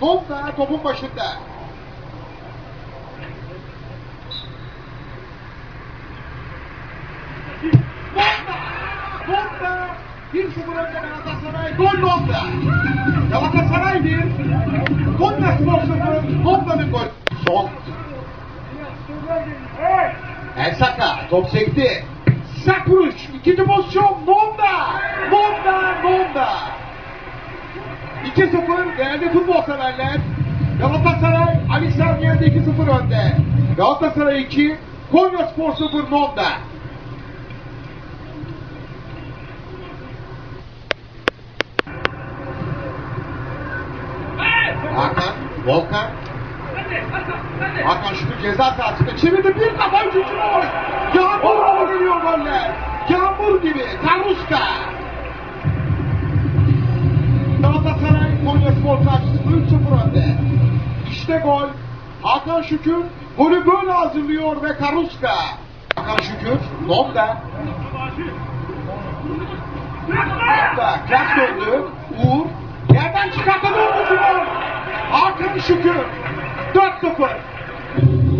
Voltado, vamos ajudar. Volta! Volta! Bir sıfırınca Galatasaray gol Volta! Galatasaray bir. Volta Spor sıfır. Volta'nın gol. Son. El Saka top sekti. que te emocionou Volta! Volta! Volta! 2-0 değerli futbol severler. Galatasaray Ali Sami Yen'de 2-0 önde. Galatasaray 2, Konya Spor 0 Nonda. Hakan, Volkan. Hakan Şükür ceza sahasında çevirdi bir kafa üçüncü gol. Yağmur geliyor goller. Yağmur gibi. Karuska. Spor karşısında 3-0 önde. İşte gol. Hakan Şükür golü böyle hazırlıyor ve Karuska. Hakan Şükür, Nonda. Nonda, klas döndü. Uğur, yerden çıkartan Uğur gol. Hakan Şükür, 4-0.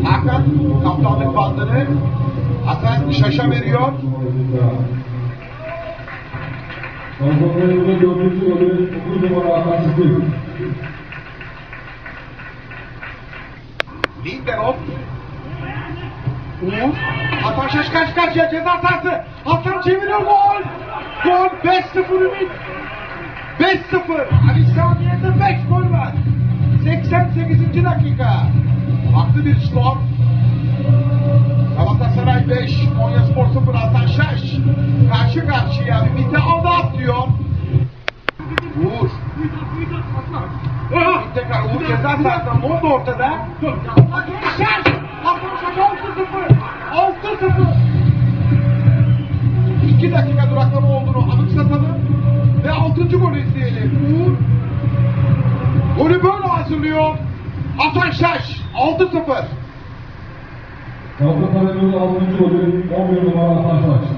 Hakan kaptanlık bandını Hasan Şaş'a veriyor. Galatasaray dördüncü golü 9 numara Hakan Şükür. Lindelof. Uğur. Hasan Şaş karşı karşıya ceza sahası. Hasan çeviriyor gol. Gol 5-0 Ümit. 5-0. Ali Samiye'de 5 gol var. 88. dakika. Farklı bir skor. Galatasaray 5, Konya Spor 0, Hasan Şaş. Bir tekrar Uğur ceza sahasında Mondo ortada. Şaş! Hasan Şaş 6-0. 6-0. 2 dakika duraklama olduğunu anımsatalım. Ve 6. golü izleyelim. Uğur. Golü böyle hazırlıyor. Hasan Şaş 6-0. Galatasaray'ın 6. golü 11 numara Hakan Şaş.